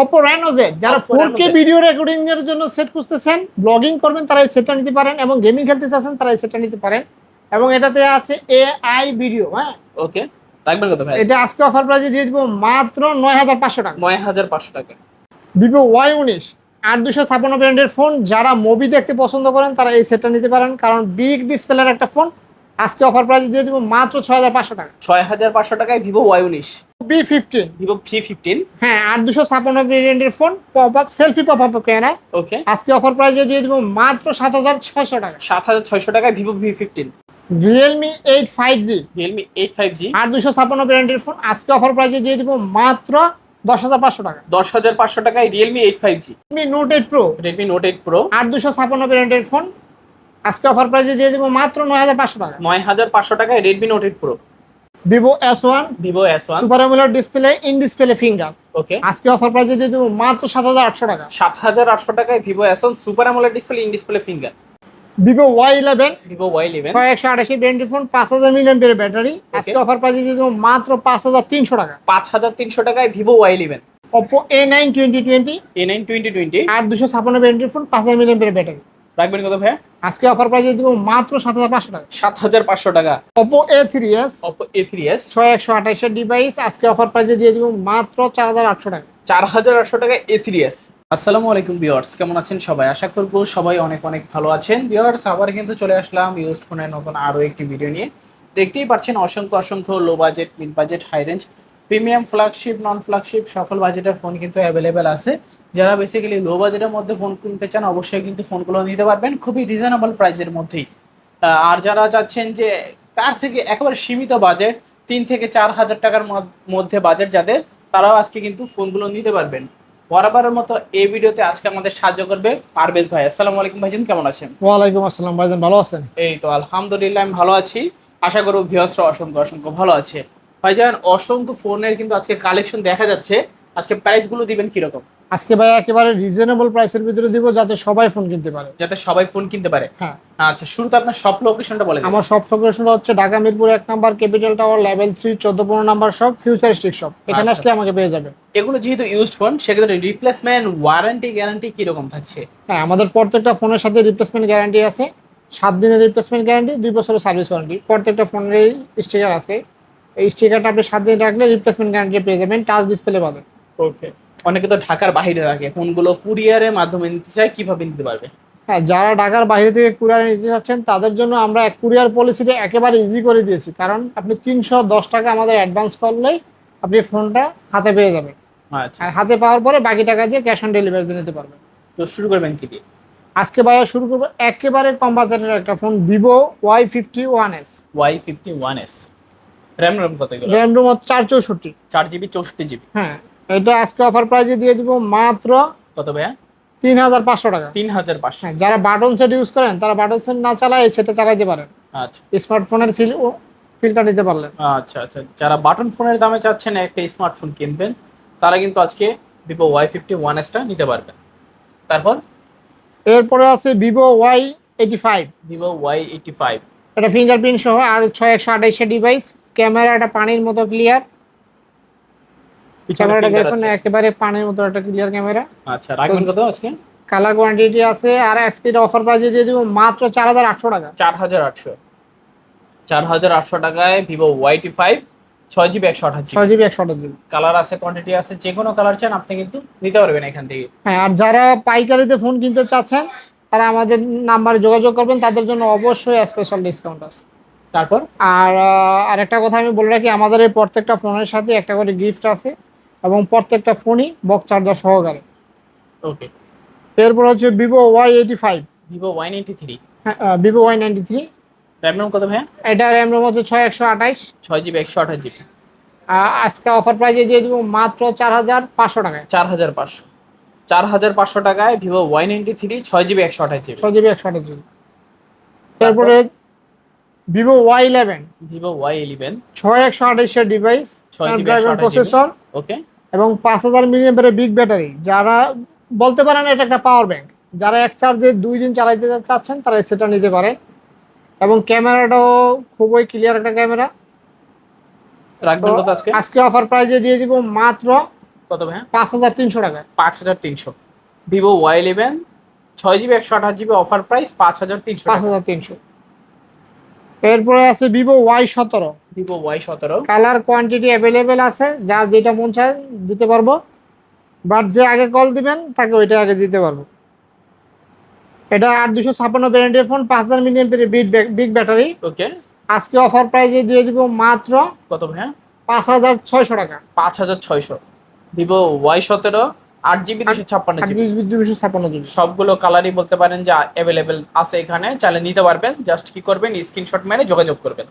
Oppo Reno Z যারা four K video recording এর জন্য সেট খুঁজতেছেন ব্লগিং করবেন তারা এই সেটটা নিতে পারেন এবং গেমিং খেলতে চাচ্ছেন তারা এই সেটটা নিতে পারেন। এবং এটাতে আছে এআই ভিডিও হ্যাঁ? ওকে রাখবেন কত ভাই? এটা আজকে অফার প্রাইসে দিয়ে দিব মাত্র নয় হাজার পাঁচশো টাকা। নয় হাজার পাঁচশো টাকা। ভিভো ওয়াই উনিশ আট দুশো ছাপ্পান্ন ব্র্যান্ডের ফোন যারা মুভি দেখতে পছন্দ করেন তারা এই সেটটা নিতে পারেন কারণ বিগ ডিসপ্লের একটা ফোন আজকে অফার প্রাইসে দিয়ে দিব মাত্র ছয় হাজার পাঁচশো টাকা। ছয় হাজার পাঁচশো টাকায় ভিভো ওয়াই উনিশ। V fifteen Vivo V fifteen হ্যাঁ আট দুশো ছাপ্পান্ন ব্র্যান্ডের phone pop up selfie pop up camera okay আজকে অফার প্রাইসে দিয়ে দিব মাত্র সাত হাজার ছয়শো টাকা। সাত হাজার ছয়শো টাকায় Vivo V fifteen Realme eight five G Realme eight five G আট দুশো ছাপ্পান্ন ব্র্যান্ডের ফোন আজকে অফার প্রাইসে দিয়ে দিব মাত্র দশ হাজার পাঁচশো টাকা। দশ হাজার পাঁচশো টাকায় Realme eight five G Redmi Note eight Pro Redmi Note eight Pro আট দুশো ছাপ্পান্ন ব্র্যান্ডের ফোন আজকে অফার প্রাইসে দিয়ে দিব মাত্র নয় হাজার পাঁচশো টাকা। নয় হাজার পাঁচশো টাকায় Redmi Note eight Pro Vivo S one Vivo S one super AMOLED display in display finger okay আজকে অফার প্রাইসে দিয়ে দেবো মাত্র সাত হাজার আটশো টাকা। সাত হাজার আটশো টাকায় Vivo S one super AMOLED display in display finger Vivo Y eleven Vivo Y eleven ছয় একশো আটাশি ব্র্যান্ডের ফোন পাঁচ হাজার মিলিয়ন পের ব্যাটারি আজকে অফার প্রাইসে দিয়ে দেবো মাত্র পাঁচ হাজার তিনশো টাকা। পাঁচ হাজার তিনশো টাকায় Vivo Y eleven Oppo A nine twenty twenty A nine twenty twenty আর দুশো ছাপ্পান্ন ব্র্যান্ডের ফোন পাঁচ হাজার মিলিয়ন পের ব্যাটারি রাখবেন কত ভাই আজকে অফার প্রাইসে দেবো মাত্র সাত হাজার পাঁচশো টাকা। সাত হাজার পাঁচশো টাকা। Oppo A three S Oppo A three S ছয় একশো আঠাশের ডিভাইস আজকে অফার প্রাইসে দিয়ে দেবো মাত্র চার হাজার আটশো টাকা। চার হাজার আটশো টাকায় এ থ্রি এস আসসালামু আলাইকুম বিয়ার্স কেমন আছেন সবাই? আশা করব সবাই অনেক অনেক ভালো আছেন। বিয়ার্স আবার কিন্তু চলে আসলাম ইউজড ফোনের নতুন আরও একটি ভিডিও নিয়ে। দেখতেই পাচ্ছেন অসংখ্য অসংখ্য low budget mid budget high range premium flagship non flagship সকল বাজেটের ফোন কিন্তু অ্যাভেলেবেল আছে। যারা বেসিক্যালি লো বাজেটের মধ্যে ফোন কিনতে চান অবশ্যই কিন্তু ফোনগুলো নিতে পারবেন খুবই রিজনেবল প্রাইসের মধ্যেই। আর যারা চাচ্ছেন যে তার থেকে একেবারে সীমিত বাজেট তিন থেকে চার হাজার টাকার মধ্যে বাজেট যাদের তারাও আজকে কিন্তু ফোনগুলো নিতে পারবেন। বরাবরের মতো এই ভিডিওতে আজকে আমাদের সাহায্য করবে পারভেজ ভাই। আসসালামু আলাইকুম ভাইজান কেমন আছেন? ওয়ালাইকুম আসসালাম ভাইজান ভালো আছেন? এই তো আলহামদুলিল্লাহ আমি ভালো আছি। আশা করব ভিউয়ার্সরা অসংখ্য অসংখ্য ভালো আছে। ভাইজান অসংখ্য ফোনের কিন্তু আজকে কালেকশন দেখা যাচ্ছে। আজকে প্রাইসগুলো দিবেন কীরকম? আজকে ভাই একেবারে রিজনেবল প্রাইসের ভিতরে দিব যাতে সবাই ফোন কিনতে পারে। যাতে সবাই ফোন কিনতে পারে। হ্যাঁ। আচ্ছা শুরুতে আপনার সব লোকেশনটা বলে দিন। আমার সব লোকেশনটা হচ্ছে ঢাকা মিরপুর এক number capital tower level three চোদ্দ পনেরো নাম্বার শপ ফিউচারিস্টিক শপ এখানে আচ্ছা। আসলে আমাকে পেয়ে যাবে। এগুলো যেহেতু ইউজড ফোন সেক্ষেত্রে রিপ্লেসমেন্ট ওয়ারেন্টি গ্যারান্টি কীরকম থাকছে? হ্যাঁ আমাদের প্রত্যেকটা ফোনের সাথে রিপ্লেসমেন্ট গ্যারান্টি আছে। সাত দিনের রিপ্লেসমেন্ট গ্যারান্টি দুই বছরের সার্ভিস ওয়ারেন্টি প্রত্যেকটা ফোনের স্টিকার আছে। এই স্টিকারটা আপনি সাত দিন রাখলে রিপ্লেসমেন্ট গ্যারান্টি পেয়ে যাবেন টাচ ডিসপ্লে পাবেন। ওকে অনেকে তো ঢাকার বাইরে থাকে ফোনগুলো কুরিয়ারের মাধ্যমে নিতে চায় কীভাবে নিতে পারবে? হ্যাঁ যারা ঢাকার বাইরে থেকে কুরিয়ার নিতে চাচ্ছেন তাদের জন্য আমরা কুরিয়ার পলিসিটা একেবারে ইজি করে দিয়েছি। কারণ আপনি তিনশো দশ টাকা আমাদের অ্যাডভান্স করলেই আপনি ফোনটা হাতে পেয়ে যাবেন। আচ্ছা। আর হাতে পাওয়ার পরে বাকি টাকা দিয়ে ক্যাশ অন ডেলিভারি নিতে পারবেন। তো শুরু করবেন কি দিয়ে? আজকে বাইরে শুরু করব একেবারে কম বাজারের একটা phone Vivo Y fifty one S Y fifty one S RAM RAM কত র্যাম রোম চার চৌষট্টি। চার জিবি চৌষট্টি জিবি হ্যাঁ। এটা আজকে অফার প্রাইজে দিয়ে দিব মাত্র কত ভাইয়া? তিন হাজার পাঁচশো টাকা। তিন হাজার পাঁচশো। হ্যাঁ যারা বাটন সেট ইউজ করেন তারা বাটন সেট না চালায় সেটা চালাইতে পারেন। আচ্ছা। স্মার্টফোনের ফিল ফিল্টার নিতে পারলেন আচ্ছা আচ্ছা। যারা বাটন ফোনের দামে চাচ্ছেন একটা স্মার্টফোন কিনবেন তারা কিন্তু আজকে ভিভো ওয়াই ফিফটি ওয়ান এসটা নিতে পারবেন। তারপর? এরপরে আছে Vivo Y eighty five Vivo Y eighty five এটা ফিঙ্গারপ্রিন্ট সহ আর ছয় একশো আঠাইশে ডিভাইস ক্যামেরাটা পানির মতো ক্লিয়ার ক্যামেরাটা দেখুন একেবারে পানির মতো একটা ক্লিয়ার ক্যামেরা। আচ্ছা রাখবেন কত আজকে? কালার কোয়ান্টিটি আছে আর আজকের অফার প্রাইজে দিয়ে দিব মাত্র চার হাজার আটশো টাকা। চার হাজার আটশো। চার হাজার আটশো টাকায় ভিভো ওয়াইটি ফাইভ ছয় জিবি একশো আঠাশ ছয় জিবি একশো আঠাশ জিবি। কালার আছে কোয়ান্টিটি আছে যে কোনো কালার চান আপনি কিন্তু নিতে পারবেন এখান থেকে। হ্যাঁ আর যারা পাইকারিতে ফোন কিনতে চাচ্ছেন তারা আমাদের নাম্বারে যোগাযোগ করবেন তাদের জন্য অবশ্যই স্পেশাল ডিসকাউন্ট আছে। তারপর? আর আরেকটা কথা আমি বলে রাখি আমাদের এই প্রত্যেকটা ফোনের সাথে একটা করে গিফট আছে। এবং প্রত্যেকটা ফোনই বক্স চার্জার সহকারে। ওকে। এরপর হচ্ছে Vivo Y eighty five Vivo Y eighty three হ্যাঁ Vivo Y ninety three RAM ROM কত ভাইয়া? এটা র্যামের মধ্যে ছয় একশো আঠাইশ। ছয় জিবি একশো আঠাশ জিবি। আজকে অফার প্রাইজে দিয়ে দিব মাত্র চার হাজার পাঁচশো টাকায়। চার হাজার পাঁচশো। চার হাজার পাঁচশো টাকায় ভিভো ওয়াই নাইনটি থ্রি ছয় জিবি একশো আঠাশ জিবি। ছয় জিবি একশো আঠাশ জিবি। এরপরে Vivo Y eleven Vivo Y eleven ছয় একশো আঠাইশের ডিভাইস ছয় জিবি প্রসেসর ওকে এবং পাঁচ হাজার মিলিয়ন বিগ ব্যাটারি যারা বলতে পারেন এটা একটা পাওয়ার ব্যাংক যারা এক চার্জে দুই দিন চালাইতে চাচ্ছেন তারা সেটা নিতে পারে এবং ক্যামেরাটাও খুবই ক্লিয়ার একটা ক্যামেরা। আজকে? আজকে অফার প্রাইজে দিয়ে দিব মাত্র কত পাঁচ হাজার তিনশো টাকা। পাঁচ হাজার তিনশো। ভিভো ওয়াই ইলেভেন ছয় জিবি একশো আঠাশ জিবি অফার প্রাইস পাঁচ হাজার তিনশো পাঁচ হাজার তিনশো। এরপরে আছে ভিভো ওয়াই সতেরো। ভিভো ওয়াই সতেরো। কালার কোয়ান্টিটি অ্যাভেলেবেল আছে যার যেটা মন চায় দিতে পারব। বাট যে আগে কল দিবেন তাকে ওইটা আগে দিতে পারব। এটা আট দুশো ছাপ্পান্ন ব্র্যান্ডের ফোন পাঁচ হাজার মিলিয়ন বিগ ব্যাটারি ওকে আজকে অফার প্রাইজে দিয়ে দিব মাত্র কত ভাইয়া? পাঁচ হাজার ছয়শো টাকা। পাঁচ হাজার ছয়শো। ভিভো ওয়াই সতেরো আট জিবি দুশো ছাপ্পান্ন জিবি। দুশো ছাপ্পান্ন জিবি। সবগুলো কালারই বলতে পারেন যে অ্যাভেলেবেল আছে এখানে। চাইলে নিতে পারবেন জাস্ট কি করবেন স্ক্রিনশট মেরে যোগাযোগ করবেন।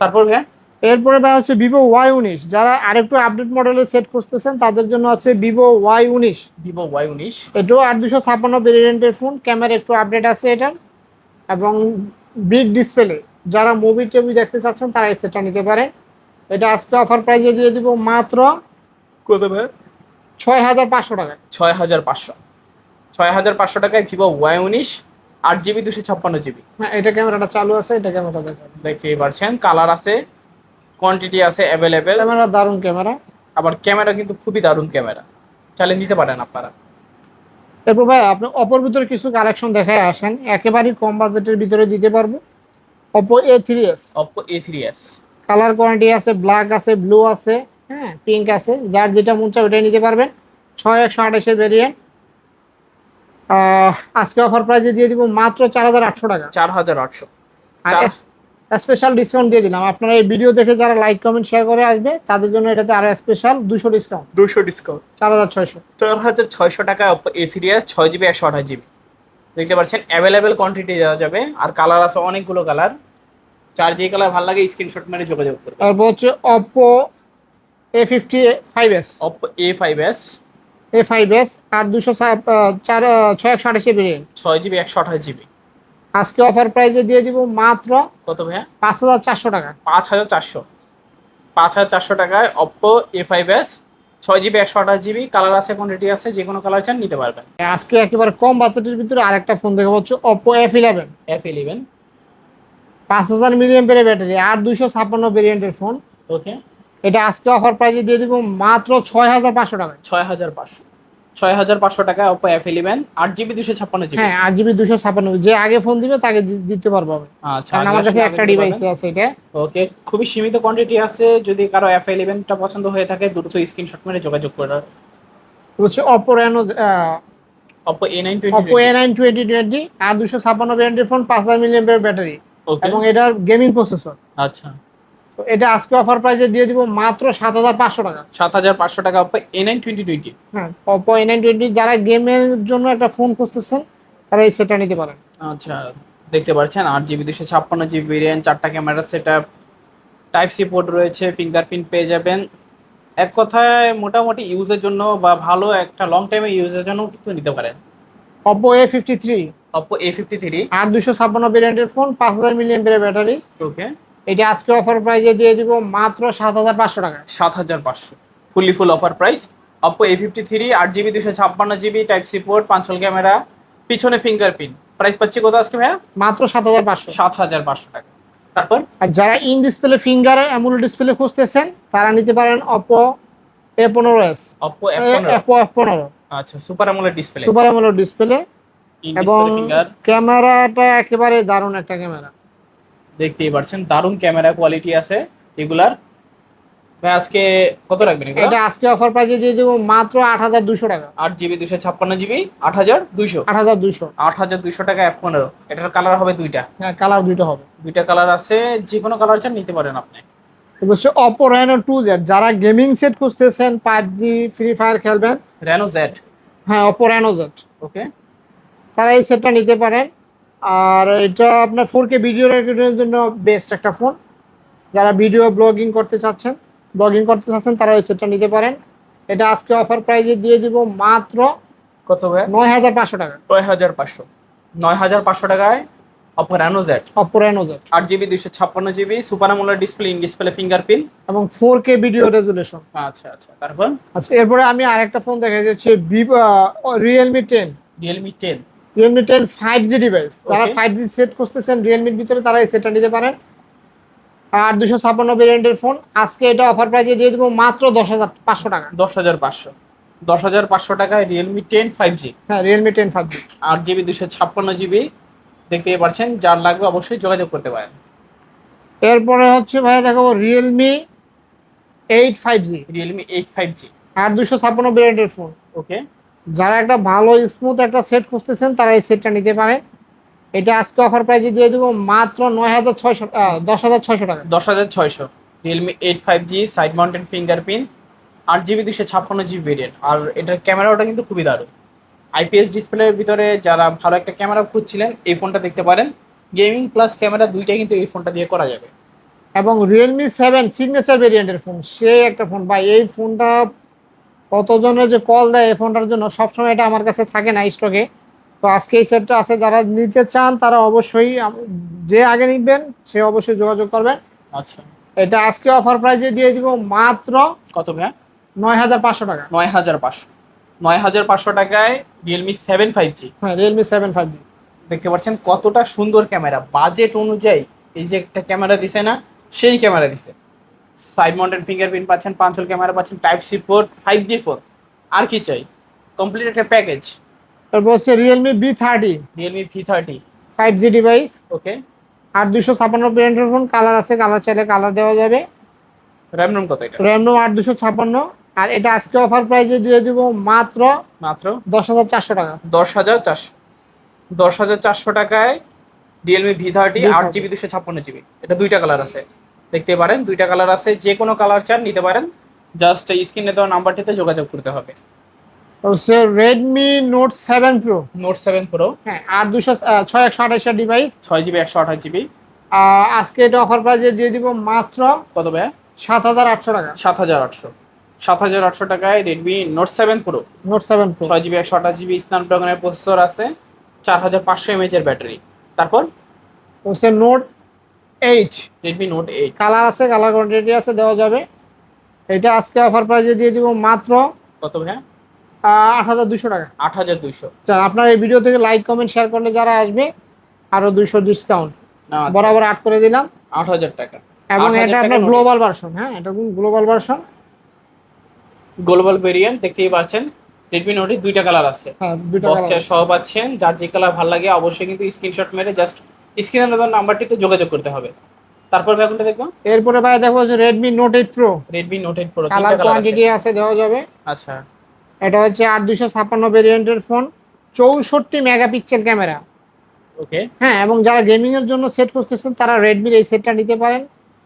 তারপর এরপরে ভাই হচ্ছে ভিভো ওয়াই উনিশ। যারা আরেকটু আপডেট মডেলের সেট খুঁজতেছেন তাদের জন্য আছে ভিভো ওয়াই উনিশ। ভিভো ওয়াই উনিশ। এটাও আট দুশো ছাপ্পান্ন ভেরিয়েন্টের ফোন ক্যামেরা একটু আপডেট আছে এটার এবং বিগ ডিসপ্লে যারা মুভি টিভি দেখতে চাচ্ছেন তারা এই সেটটা নিতে পারে। এটা আজকে অফার প্রাইজে দিয়ে দিব মাত্র কত ভাইয়া? ছয় হাজার পাঁচশো টাকা। ছয় হাজার পাঁচশো। ছয় হাজার পাঁচশো টাকায় ভিভো ওয়াই উনিশ আট জিবি দুশো ছাপ্পান্ন জিবি। হ্যাঁ এটা ক্যামেরাটা চালু আছে এটা ক্যামেরাটা দেখেন দেখতেই পারছেন কালার আছে কোয়ান্টিটি আছে অ্যাভেলেবেল ক্যামেরা দারুণ ক্যামেরা। আবার ক্যামেরা কিন্তু খুবই দারুণ ক্যামেরা। চাইলে নিতে পারেন আপনারা। এরপর ভাই আপনি অপর ভিতরে কিছু কালেকশন দেখায় আসেন। একেবারেই কম বাজেটের ভিতরে দিতে পারব। Oppo A three S Oppo A three S colour quantity আছে ব্ল্যাক আছে ব্লু আছে হ্যাঁ পিঙ্ক আছে। যার যেটা মন চায় ওটাই নিতে পারবেন। ছয় একশো আঠাশের ভেরিয়েন্ট আজকে অফার প্রাইজে দিয়ে দিব মাত্র চার হাজার আটশো টাকা। চার হাজার আটশো। স্পেশাল ডিসকাউন্ট দিয়ে দিলাম। আপনারা এই ভিডিও দেখে যারা লাইক কমেন্ট শেয়ার করে আসবে তাদের জন্য এটাতে আরও স্পেশাল দুশো ডিসকাউন্ট দুশো ডিসকাউন্ট চার হাজার ছয়শো। চার হাজার ছয়শো অপো এ থ্রি এস ছয় জিবি একশো আঠাশ জিবি দেখতে পাচ্ছেন অ্যাভেলেবেল কোয়ান্টিটি দেওয়া যাবে। আর কালার আছে অনেকগুলো কালার চার যে কালার ভালো লাগে স্ক্রিনশট মেরে যোগাযোগ করবে তারপর হচ্ছে Oppo A fifty five S Oppo A five S A five S আর দুশো চার ছয় একশো আঠাশের ভেরিয়েন্ট ছয় জিবি একশো আঠাশ জিবি। আজকে অফার প্রাইজে দিয়ে দিব মাত্র কত ভাইয়া? পাঁচ হাজার চারশো টাকা। পাঁচ হাজার চারশো। পাঁচ হাজার চারশো টাকায় অপো এ ফাইভ এস ছয় জিবি একশো আঠাশ জিবি কালার আছে কোয়ান্টিটি আছে যে কোনো কালার চান নিতে পারবেন। আজকে একেবারে কম বাজেটের ভিতরে আরেকটা ফোন দেখা হচ্ছে Oppo F eleven F eleven পাঁচ হাজার ব্যাটারি আর দুশো ছাপ্পান্ন ভেরিয়েন্টের ফোন ওকে এটা আজকে অফার প্রাইজে দিয়ে দিব মাত্র ছয় হাজার পাঁচশো টাকা। ছয় হাজার পাঁচশো। ছয় হাজার পাঁচশো টাকায় অপো এফ ইলেভেন আট জিবি দুশো ছাপ্পান্ন জিবি। হ্যাঁ আট জিবি দুশো ছাপ্পান্ন। যে আগে ফোন দিবে তাকে দিতে পারব আমি। আচ্ছা আমার কাছে একটা ডিভাইস আছে এটা। ওকে খুবই সীমিত কোয়ান্টিটি আছে। যদি কারও এফ ইলেভেনটা পছন্দ হয়ে থাকে দ্রুত স্ক্রিনশট মেরে যোগাযোগ করে হচ্ছে Oppo Reno Oppo A nine Oppo twenty A nine twenty twenty আর দুশো ছাপ্পান্ন ভেরিয়েন্টের ফোন পাঁচ হাজার মিলিয়ন ব্যাটারি। এবং এটার গেমিং প্রসেসর আচ্ছা। তো এটা আজকে অফার প্রাইজে দিয়ে দিব মাত্র সাত হাজার পাঁচশো টাকা। সাত হাজার পাঁচশো টাকা Oppo A nine twenty twenty হ্যাঁ অপো এ নাইন টোয়েন্টি যারা গেমের জন্য একটা ফোন খুঁজতেছেন তারা এই সেটটা নিতে পারেন। আচ্ছা দেখতে পাচ্ছেন আট জিবি দুশো ছাপ্পান্ন জিবি ভেরিয়েন্ট চারটা camera set up type C port রয়েছে ফিঙ্গারপ্রিন্ট পেয়ে যাবেন। এক কথায় মোটামুটি ইউজের জন্য বা ভালো একটা লং টাইমে ইউজের জন্য কিন্তু নিতে পারেন। Oppo A fifty three Oppo A fifty three আর দুশো ছাপ্পান্ন ভেরিয়েন্টের ফোন পাঁচ হাজার মিলিয়ন ব্যাটারি ওকে এটা আজকে অফার প্রাইজে দিয়ে দিব মাত্র সাত হাজার পাঁচশো টাকা। সাত হাজার পাঁচশো। Fully full offer price Oppo A fifty three আট জিবি দুশো ছাপ্পান্ন জিবি টাইপ সি পোর্ট পাঁচল ক্যামেরা পিছনে ফিঙ্গারপ্রিন্ট প্রাইস পাচ্ছি কত আজকে ভাইয়া? মাত্র সাত হাজার পাঁচশো। সাত হাজার পাঁচশো টাকা। তারপর? আর যারা in display finger AMOLED display খুঁজতেছেন তারা নিতে পারেন অপো এ পনেরো এস অপো অপো এফ পনেরো আচ্ছা super AMOLED display super AMOLED display এবং ক্যামেরাটা একেবারে দারুণ একটা ক্যামেরা। দেখতেই পাচ্ছেন দারুণ ক্যামেরা কোয়ালিটি আছে রেগুলার ভাই আজকে কত রাখবেন এগুলো? এটা আজকে অফার প্রাইজে দিয়ে দেবো মাত্র আট হাজার দুশো টাকা। আট জিবি দুশো ছাপ্পান্ন জিবি আট হাজার দুইশো? আট হাজার দুশো আট হাজার দুইশো টাকা এফ পনেরো। এটার কালার হবে দুইটা। হ্যাঁ কালার দুইটা হবে। দুইটা কালার আছে যে কোনো কালার চান নিতে পারেন আপনি। অপো রেনো টু জেড যারা গেমিং সেট খুঁজতেছেন পাবজি ফ্রি ফায়ার খেলবেন রেনো জেড হ্যাঁ অপো রেনো জেড ওকে তারা এই সেটটা নিতে পারেন। আর এটা আপনার ফোর কে ভিডিও রেকর্ডিংয়ের জন্য বেস্ট একটা ফোন যারা ভিডিও ব্লগিং করতে চাচ্ছেন ব্লগিং করতে চাচ্ছেন তারা এই সেটটা নিতে পারেন। এটা আজকে অফার প্রাইজে দিয়ে দিব মাত্র কত ভাই? নয় হাজার পাঁচশো টাকা। নয় হাজার পাঁচশো। নয় হাজার পাঁচশো টাকায় Oppo Reno Z Oppo Reno Z আট জিবি দুইশো ছাপ্পান্ন GB super AMOLED display in display fingerprint এবং ফোর কে ভিডিও রেজুলেশন আচ্ছা আচ্ছা তারপর? আচ্ছা এরপরে আমি আরেকটা ফোন দেখা যাচ্ছে Realme ten Realme ten Realme ten five G device যারা Okay. ফাইভ জি সেট করতেছেন রিয়েলমির ভিতরে তারা এই সেটটা নিতে পারেন। আর দুশো ছাপ্পান্ন ভেরিয়েন্টের ফোন আজকে এটা অফার প্রাইজে দিয়ে দেবো মাত্র দশ হাজার পাঁচশো টাকা। দশ হাজার পাঁচশো। দশ হাজার পাঁচশো টাকায় রিয়েলমি টেন ফাইভ জি হ্যাঁ রিয়েলমি টেন ফাইভ জি আট জিবি দুশো ছাপ্পান্ন জিবি দেখতেই পারছেন যার লাগবে অবশ্যই যোগাযোগ করতে পারেন। এরপরে হচ্ছে ভাইয়া দেখাবো Realme eight five G Realme eight five G আর দুশো ছাপ্পান্ন ভেরিয়েন্টের ফোন ওকে যারা একটা ভালো স্মুথ একটা সেট খুঁজতেছেন তারা এই সেটটা নিতে পারে এটা আজকে অফার প্রাইজে দিয়ে দেবো মাত্র নয় হাজার ছয়শো দশ হাজার ছয়শো টাকা। দশ হাজার ছয়শো। Realme eight five G side mounted fingerprint আট জিবি দুশো ছাপ্পান্ন জিবি ভেরিয়েন্ট আর এটার ক্যামেরাটা কিন্তু খুবই দারুণ। আইপিএস ডিসপ্লের ভিতরে যারা ভালো একটা ক্যামেরা খুঁজছিলেন এই ফোনটা দেখতে পারেন। গেমিং প্লাস ক্যামেরা দুইটাই কিন্তু এই ফোনটা দিয়ে করা যাবে। এবং রিয়েলমি সেভেন সিগনেচার ভেরিয়েন্টের ফোন সে একটা ফোন ভাই এই ফোনটা কতজনের যে কল দেয় এই ফোনটার জন্য সবসময় এটা আমার কাছে থাকে না স্টকে। তো আজকে এই সেটটা আছে যারা নিতে চান তারা অবশ্যই যে আগে নিবেন সে অবশ্যই যোগাযোগ করবেন। আচ্ছা। এটা আজকে অফার প্রাইজে দিয়ে দিব মাত্র কত ভাইয়া? নয় হাজার পাঁচশো টাকা। নয় হাজার পাঁচশো। নয় হাজার পাঁচশো টাকায় রিয়েলমি সেভেন ফাইভ জি হ্যাঁ রিয়েলমি সেভেন ফাইভ জি দেখতে পাচ্ছেন কতটা সুন্দর ক্যামেরা। বাজেট অনুযায়ী এই যে একটা ক্যামেরা দিছে না সেই ক্যামেরা দিছে। সাইড মাউন্টেন ফিঙ্গারপ্রিন্ট পাচ্ছেন পাঁচল ক্যামেরা পাচ্ছেন type C port five G phone আর কি চাই? কমপ্লিট একটা প্যাকেজ তারপর হচ্ছে Realme V thirty Realme V thirty five G device okay আর দুশো ছাপান্ন ব্র্যান্ডের ফোন কালার আছে কালার চাইলে কালার দেওয়া যাবে। র্যাম রোম কত এটা? র্যাম রোম আট দুশো ছাপান্ন আর এটা আজকে অফার প্রাইজে দিয়ে দিব মাত্র মাত্র? দশ হাজার চারশো টাকা। দশ হাজার চারশো। দশ হাজার চারশো টাকায় রিয়েলমি ভি থার্টি আট জিবি দুশো ছাপ্পান্ন জিবি এটা দুইটা কালার আছে। দেখতে পারেন দুইটা কালার আছে যে কোনো কালার চান নিতে পারেন। জাস্ট স্ক্রিনে দেওয়া নাম্বারটিতে যোগাযোগ করতে হবে। হচ্ছে Redmi Note seven Pro Note seven Pro হ্যাঁ আর দুশো ছয় একশো আঠাশের ডিভাইস ছয় জিবি একশো আঠাশ জিবি। আজকে এটা অফার প্রাইজে দিয়ে দিব মাত্র কত হাজার আটশো টাকা। সাত হাজার আটশো। সাত হাজার আটশো টাকায় Redmi Note seven Pro Note seven Pro ছয় জিবি একশো আঠাশ জিবি স্ন্যাপড্রাগনের প্রসেসর আছে চার হাজার পাঁচশো এমএচ এর ব্যাটারি তারপর? হচ্ছে Note eight Redmi Note eight colour আছে কালার কোয়ান্টিটি আছে দেওয়া যাবে। এটা আজকে অফার প্রাইজে দিয়ে দিব মাত্র কত ভাইয়া? আট হাজার দুশো টাকা। আট হাজার দুইশো। আপনার এই ভিডিও থেকে লাইক কমেন্ট শেয়ার করলে যারা আসবে আরও দুইশো ডিসকাউন্ট বরাবর আট করে দিলাম। আট হাজার টাকা। এবং এটা আপনার গ্লোবাল ভার্সন হ্যাঁ এটা গ্লোবাল ভার্সন গ্লোবাল ভেরিয়েন্ট দেখতেই পাচ্ছেন। রেডমি নোটের দুইটা কালার আছে। হ্যাঁ দুইটা বক্সে colour। সহ পাচ্ছেন। যার যে কালার ভালো লাগে অবশ্যই কিন্তু স্ক্রিনশট মেরে জাস্ট স্ক্রিনে দেওয়া নাম্বারটিতে যোগাযোগ করতে হবে। তারপর ব্যাগুনটা দেখব? এরপরে ভাই দেখো যে Redmi Note eight Pro Redmi Note eight Pro colour তিনটা কালার আছে কোয়ান্টিটি আছে। দেওয়া যাবে। আচ্ছা। এটা হচ্ছে আট দুশো ছাপ্পান্ন ভেরিয়েন্টের ফোন চৌষট্টি মেগাপিক্সেল ক্যামেরা ওকে হ্যাঁ এবং যারা গেমিং এর জন্য সেট করতেছেন তারা রেডমির এই সেটটা নিতে পারেন।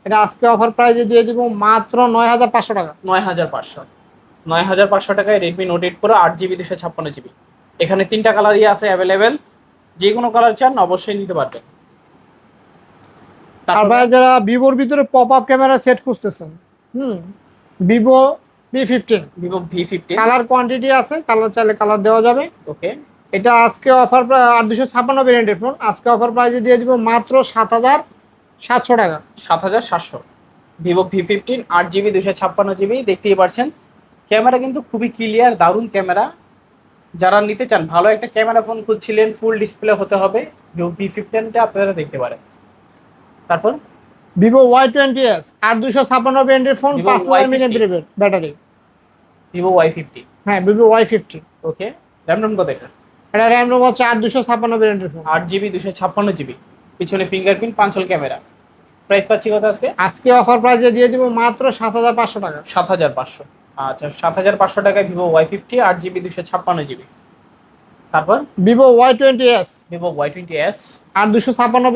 এটা আজকে অফার প্রাইজে দিয়ে দিব মাত্র নয় হাজার পাঁচশো টাকা। নয় হাজার পাঁচশো। নয় হাজার পাঁচশো টাকায় প্রো আট জিবি দুশো ছাপ্পান্ন জিবি। এখানে তিনটা কালারই আছে অ্যাভেলেবেল যে কোনো কালার চান অবশ্যই নিতে পারবেন। তারপর? যারা ভিভোর ভিতরে পপ আপ ক্যামেরা সেট খুঁজতেছেন হুম। Vivo V fifteen Vivo V fifteen colour quantity আছে কালার চাইলে কালার দেওয়া যাবে। ওকে এটা আজকে অফার আট দুশো ছাপ্পান্ন ভেরিয়েন্টের ফোন আজকে অফার প্রাইজে দিয়ে দিব মাত্র সাত হাজার সাতশো টাকা। সাত হাজার সাতশো। ভিভো ভি ফিফটিন আট জিবি দুশো ছাপ্পান্ন জিবি দেখতেই পারছেন। ক্যামেরা কিন্তু খুবই ক্লিয়ার দারুণ ক্যামেরা যারা নিতে চান ভালো একটা ক্যামেরা ফোন খুঁজছিলেন ফুল ডিসপ্লে হতে হবে। ভিভো ভি ফিফটিনটা আপনারা দেখতে পারেন। তারপর? ভিভো ওয়াই টোয়েন্টি এস আট দুশো ছাপ্পান্ন ভেরিয়েন্টের ফোন Vivo পাঁচ হাজার Y50 million battery. Vivo Y fifty হ্যাঁ Vivo Y fifty okay RAM ROM কত এটা? এটা র্যাম রোম হচ্ছে আট দুশো ছাপ্পান্ন ভেরিয়েন্টের ফোন আট জিবি দুশো ছাপ্পান্ন জিবি পিছনে ফিঙ্গারপ্রিন্ট পাঁচল ক্যামেরা প্রাইস পাচ্ছি কত আজকে? আজকে অফার প্রাইজে দিয়ে দিব মাত্র সাত হাজার পাঁচশো টাকা। সাত হাজার পাঁচশো। আচ্ছা সাত হাজার পাঁচশো টাকায় ভিভো ওয়াই ফিফটি আট জিবি দুশো ছাপ্পান্ন জিবি তারপর? Vivo Y twenty S Vivo Y twenty S আট দুশো ছাপ্পান্ন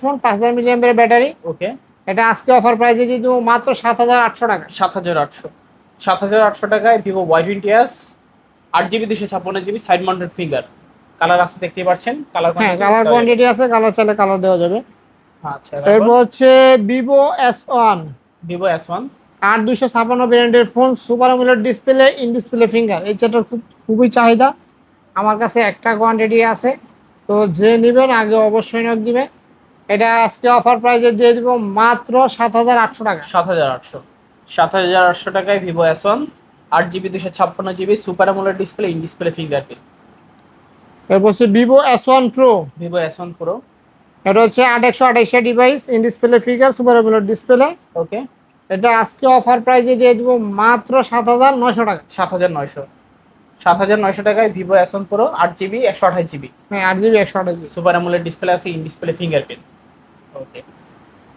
ফোন পাঁচ হাজার মিলিয়ন ব্যাটারি। ওকে। এটা আজকে অফার প্রাইজে দিয়ে দিব মাত্র সাত হাজার আটশো টাকা। সাত হাজার আটশো। সাত হাজার আটশো টাকায় ভিভো ওয়াই টোয়েন্টি এস আট জিবি দুশো ছাপ্পান্ন GB side mounted finger colour আছে দেখতেই পাচ্ছেন? কালার হ্যাঁ কালার কোয়ান্টিটি আছে কালার চাইলে কালার দেওয়া যাবে। আচ্ছা এরপর হচ্ছে Vivo S one Vivo S one আট দুশো ছাপ্পান্ন ব্র্যান্ডের phone super AMOLED display in display finger এই সেটার খুব খুবই চাহিদা। আমার কাছে একটা কোয়ান্টিটি আছে তো যে নেবেন আগে অবশ্যই নক দিবেন। এটা আজকে অফার প্রাইজে দিয়ে দিব মাত্র সাত হাজার আটশো টাকা। সাত হাজার আটশো। সাত হাজার আটশো টাকায় ভিভো এস ওয়ান আট জিবি দুশো ছাপ্পান্ন GB super AMOLED display in display fingerprint এরপর হচ্ছে Vivo S one Pro Vivo S one Pro এটা হচ্ছে আট একশো আঠাইশে device in display finger super AMOLED display okay এটা আজকে অফার প্রাইজে দিয়ে দিব মাত্র সাত হাজার নয়শো টাকা। সাত হাজার নয়শো। সাত হাজার নয়শো টাকায় ভিভো এস ওয়ান প্রো আট জিবি একশো আঠাশ জিবি হ্যাঁ আট জিবি একশো আঠাশ জিবি সুপার অ্যামোলেড ডিসপ্লে আছে ইন ডিসপ্লে ফিঙ্গারপ্রিন্ট ওকে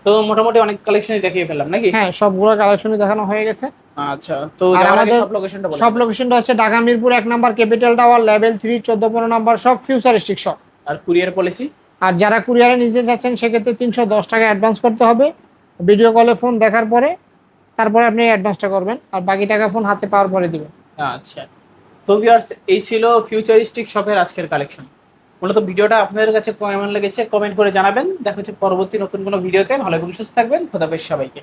তো মোটামুটি অনেক কালেকশনই দেখিয়ে ফেললাম নাকি? হ্যাঁ সবগুলো কালেকশনই দেখানো হয়ে গেছে। আচ্ছা তো আমাদের সব লোকেশনটা বলে। সব লোকেশনটা হচ্ছে ঢাকা মিরপুর এক number capital tower level three চোদ্দ পনেরো নাম্বার সব ফিউচারিস্টিক শপ আর কুরিয়ার পলিসি আর যারা কুরিয়ারে নিতে চাচ্ছেন সেক্ষেত্রে তিনশো দশ টাকা অ্যাডভান্স করতে হবে। ভিডিও কলে ফোন দেখার পরে তারপরে আপনি অ্যাডভান্সটা করবেন। আর বাকি টাকা ফোন হাতে পাওয়ার পরে দিবেন। আচ্ছা। তো ভিউয়ার্স এই ছিল ফিউচারিস্টিক শপের আজকের কালেকশন মূলত ভিডিওটা আপনাদের কাছে কেমন লেগেছে কমেন্ট করে জানাবেন। দেখা হচ্ছে পরবর্তী নতুন কোনো ভিডিওতে। ভালো এবং সুস্থ থাকবেন। খোদাবেশ সবাইকে।